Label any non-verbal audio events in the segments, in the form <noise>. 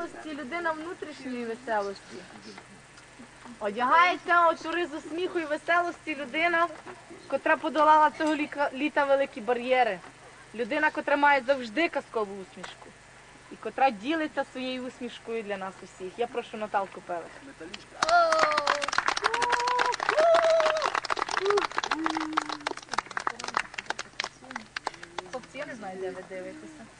веселості, людина внутрішньої веселості. Одягається от у ризу сміху і веселості людина, котра подолала цього літа великі бар'єри. Людина, котра має завжди казкову усмішку. І котра ділиться своєю усмішкою для нас усіх. Я прошу Наталку Пелих. Хлопці, я не знаю, де ви дивитеся.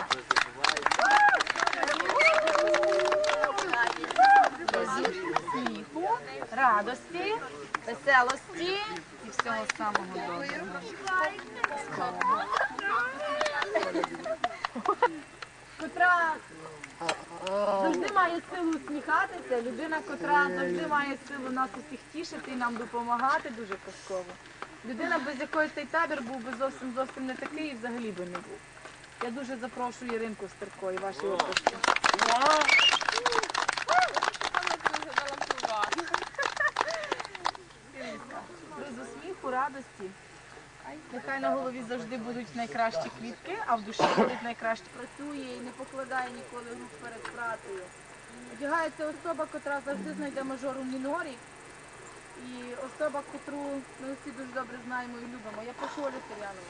радості, веселості і всього самого доброго. Котра завжди має силу усміхатися, людина, котра завжди має силу нас усіх тішити і нам допомагати, дуже казково. Людина, без якої цей табір був би зовсім зовсім не такий і взагалі би не був. Я дуже запрошую Іринку Стерко і ваші області. Без сміху, радості. Нехай на голові завжди будуть найкращі квітки, а в душі будуть найкращі. Працює і не покладає ніколи рук перед працею. Одягається особа, котра завжди знайде мажор у мінорі. І особа, котру ми всі дуже добре знаємо і любимо. Я прошу Олю Сирянову.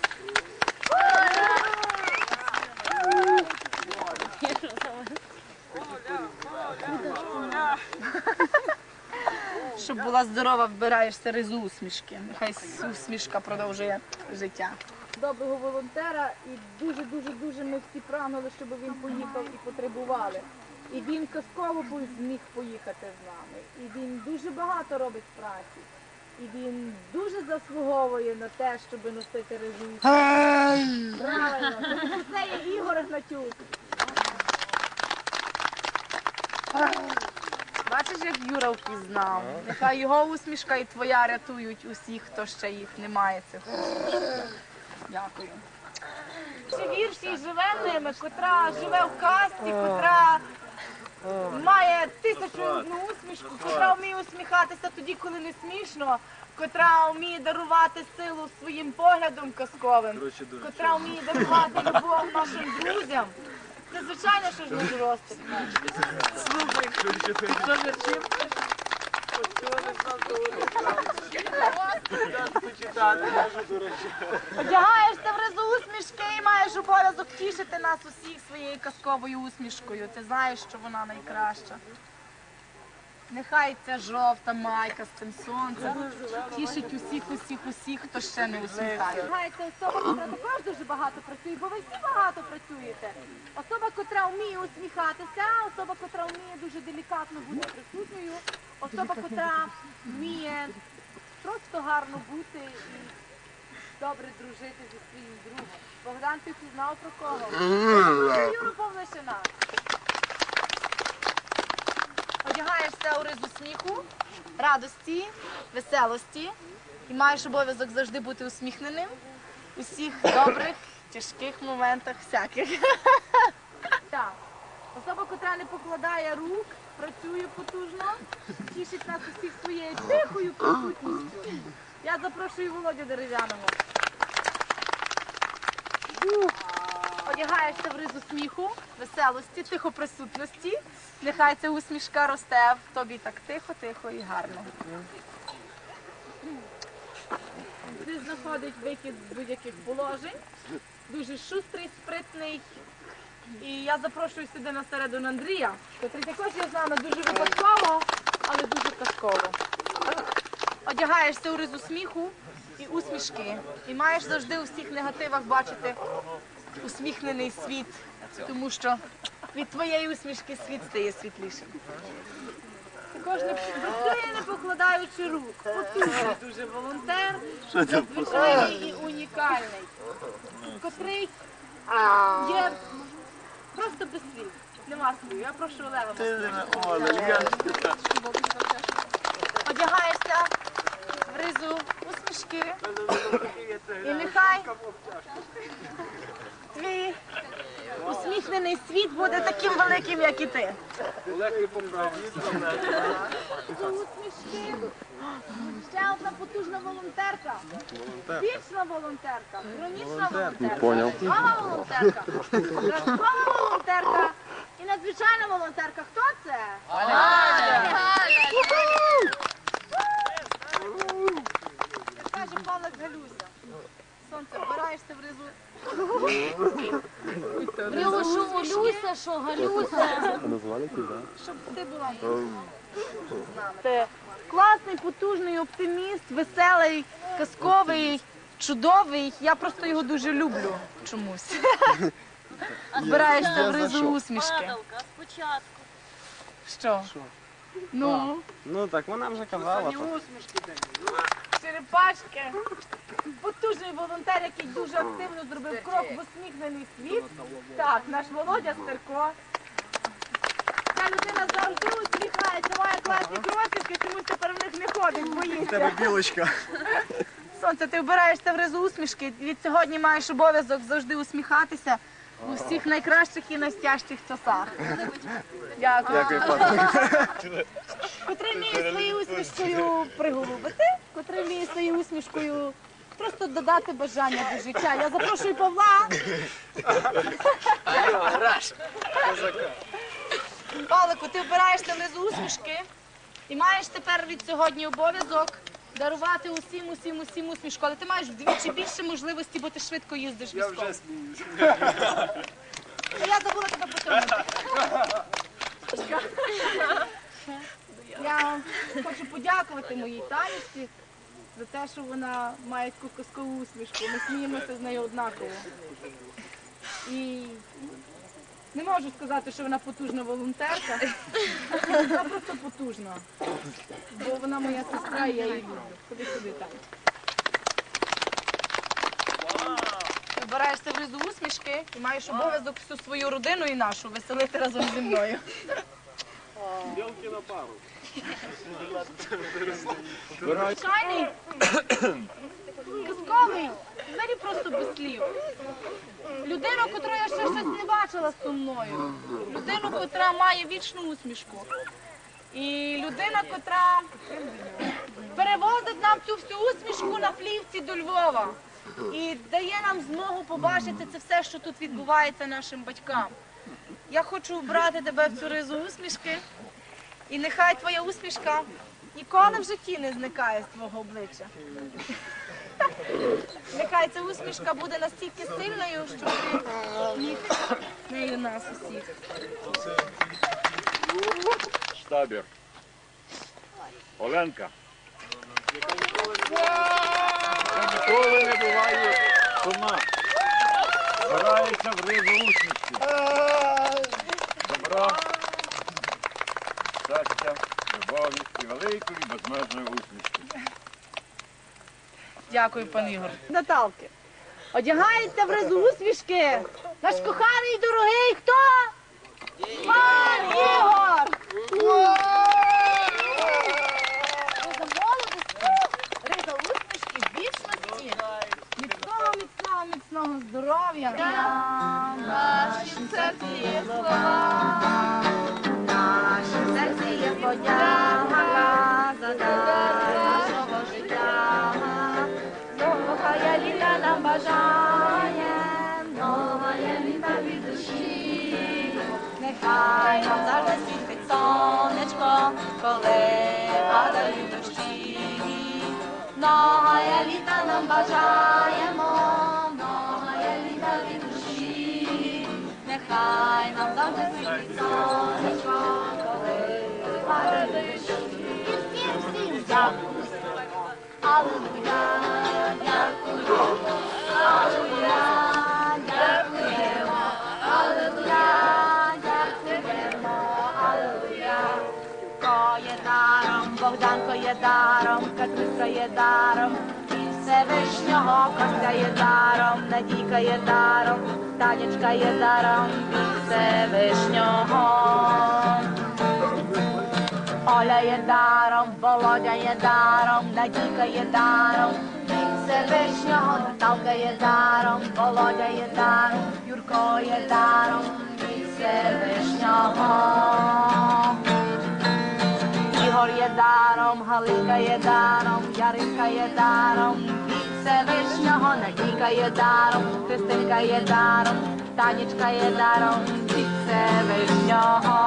Щоб була здорова, вбираєшся ризу усмішки. Нехай усмішка продовжує життя. Доброго волонтера і дуже дуже дуже ми всі прагнули, щоб він поїхав і потребували. І він казково був зміг поїхати з нами. І він дуже багато робить праці. І він дуже заслуговує на те, щоб носити ризу. Правильно, це є Ігор Гнатюк. Бачиш, як Юра впізнав. Нехай його усмішка і твоя рятують усіх, хто ще їх не має цих усмішок. Дякую. Чи вірші живе ними, котра живе в касті, котра має тисячу одну усмішку, котра вміє усміхатися тоді, коли не смішно, котра вміє дарувати силу своїм поглядом казковим, котра вміє дарувати любов нашим друзям. Це звичайно, що ж дуже розтик. Слухай, ти що віршів? Одягаєшся в ризу усмішки і маєш обов'язок тішити нас усіх своєю казковою усмішкою. Ти знаєш, що вона найкраща. Нехай ця жовта майка з цим сонцем тішить усіх, усіх, усіх, хто ще не усміхає. Одягається особа, котра також дуже багато працює, бо ви всі багато працюєте. Особа, котра вміє усміхатися, особа, котра вміє дуже делікатно бути присутньою, особа, котра вміє просто гарно бути і добре дружити зі своїм другом. Богдан, ти пізнав про кого? Юру Павлишина. Одягаєшся у ризу сміху, радості, веселості і маєш обов'язок завжди бути усміхненим у всіх добрих, тяжких моментах всяких. <laughs> Так. Особа, котра не покладає рук, працює потужно, тішить нас усіх своєю тихою присутністю. Я запрошую Володю Дерев'яного. Одягаєшся в ризу сміху, веселості, тихоприсутності. Нехай ця усмішка росте в тобі так тихо, тихо і гарно. Ти знаходить вихід з будь-яких положень. Дуже шустрий, спритний. І я запрошую сюди на середину Андрія, який також є з нами дуже випадково, але дуже казково. Одягаєшся у ризу сміху і усмішки. І маєш завжди у всіх негативах бачити усміхнений світ, тому що від твоєї усмішки світ стає світлішим. Також не працює, не покладаючи рук. Потужний дуже волонтер, звичайний і унікальний, котрий є просто без слів. Нема слів. Я прошу Олега. Одягаєшся в ризу усмішки. І нехай Твій усміхнений світ буде таким великим, як і ти. Усмішки. Ще одна потужна волонтерка. Вічна волонтерка, хронічна волонтерка, Поняв. нова волонтерка, зразкова волонтерка і надзвичайна волонтерка. Хто це? Каже Павлик Галюся. Сонце, вбираєшся внизу. Мило, що Люся, що Галюся. А назвали ті. Щоб ти була нами. Ти класний, потужний оптиміст, веселий, казковий, чудовий. Я просто його дуже люблю чомусь. <laughs> Збираєшся внизу усмішки. Падалка, спочатку. Що? Ну, Ну так вона вже казала. черепашки. Потужний волонтер, який дуже активно зробив крок в усміхнений світ. Так, наш Володя Стерко. Ця людина завжди усміхається, має класні кросівки, чомусь тепер в них не ходить, боїться. білочка. Сонце, ти вбираєшся в ризу усмішки. Від сьогодні маєш обов'язок завжди усміхатися у всіх найкращих і найстяжчих часах. Дякую. Дякую, пане. Котрий вміє своєю усмішкою приголубити, котрий вміє своєю усмішкою просто додати бажання до життя. Я запрошую Павла. Павлику, ти вбираєшся внизу усмішки і маєш тепер від сьогодні обов'язок дарувати усім, усім, усім усмішку. Але ти маєш вдвічі більше можливості, бо ти швидко їздиш військово. Я забула тебе потягнути. Я хочу подякувати моїй Танечці за те, що вона має таку казкову усмішку. Ми сміємося з нею однаково. І не можу сказати, що вона потужна волонтерка. Вона просто потужна. Бо вона моя сестра і я її люблю. Ходи сюди, Таня. Збираєшся внизу усмішки і маєш обов'язок всю свою родину і нашу веселити разом зі мною. Звичайний, казковий, взагалі просто без слів. Людину, котру я ще щось не бачила сумною. Людину, котра має вічну усмішку. І людина, котра перевозить нам цю всю усмішку на плівці до Львова. І дає нам змогу побачити це все, що тут відбувається нашим батькам. Я хочу вбрати тебе в цю ризу усмішки, і нехай твоя усмішка ніколи в житті не зникає з твого обличчя. Нехай ця усмішка буде настільки сильною, що ти міг нею нас усіх. Штабір. Оленка. Ніколи не буває сама. Збирається в рибу усмішки. Добра, щастя, любові і великої безмежної усмішки. Дякую, пан Ігор. Наталки. Одягається в ризу усмішки. Наш коханий дорогий хто? Пан Ігор! Риза молодості, риза усмішки, вічності, міцного, міцного, міцного здоров'я. Наші серці є слова, наші серці є подяка нам бажає, літа від душі. Нехай нам завжди світить сонечко, коли падають дощі. Новая літа нам бажаємо, новая літа від душі. Нехай нам завжди світить сонечко, коли падають дощі. Всім, всім дякую. Аллилуйя, є даром, Катруся є даром, і Всевишнього Костя є даром, Надійка є даром, Танечка є даром, і Всевишнього. Оля є даром, Володя є даром, Надійка є даром, від Всевишнього, Наталка є даром, Володя є даром, Юрко є даром від Всевишнього. Ігор є даром, Галинка є даром, Яринка є даром, Всевишнього, Надійка є даром, Христинка є даром, Танечка є даром, від Всевишнього.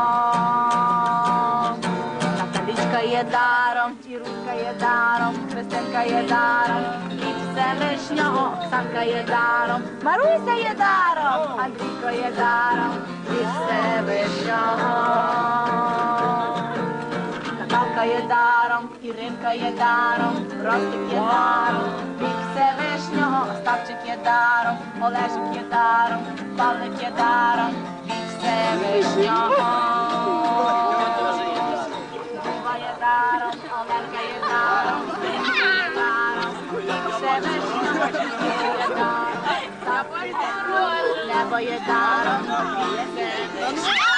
Наталічка є даром, Ірунка є даром, Христинка є даром, від Всевишнього, Оксанка є даром, Маруся є даром, Андрійко є даром, від Всевишнього. Є даром, Іринка є даром, Ростик є даром, від Всевишнього, Остапчик є даром, Олежик є даром, Павлик є даром, від Всевишнього. Люба є даром, Оленка є даром, Іринка є даром, від Всевишнього, є даром, даром, Небо є даром, від Всевишнього.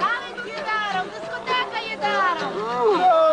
Танець є даром, дискотека є даром. Love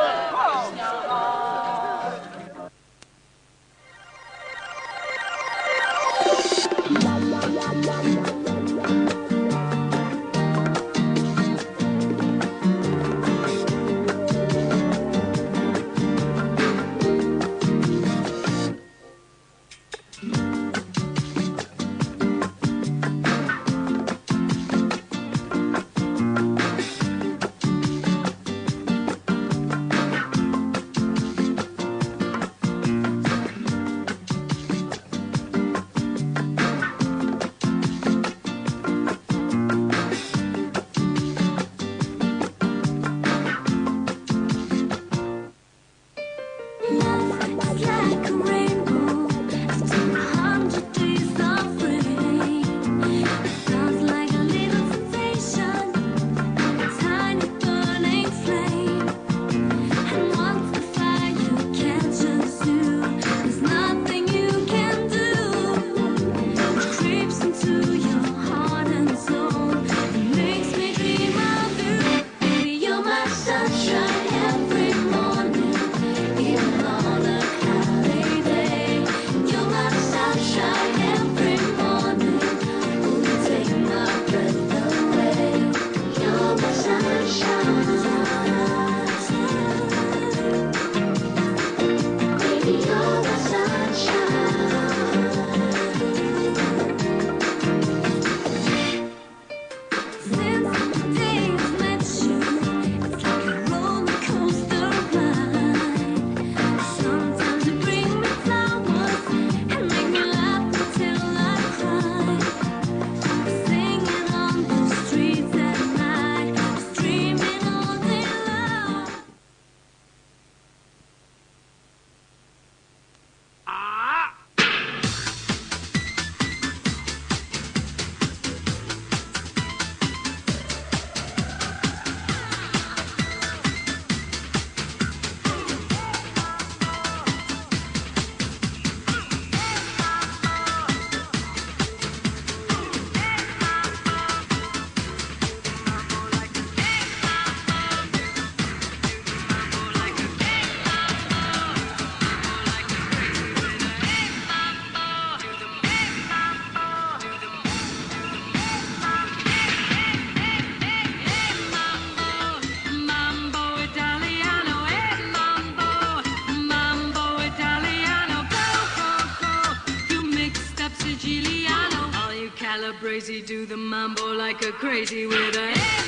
Calabrese do the mambo like a crazy with a eh,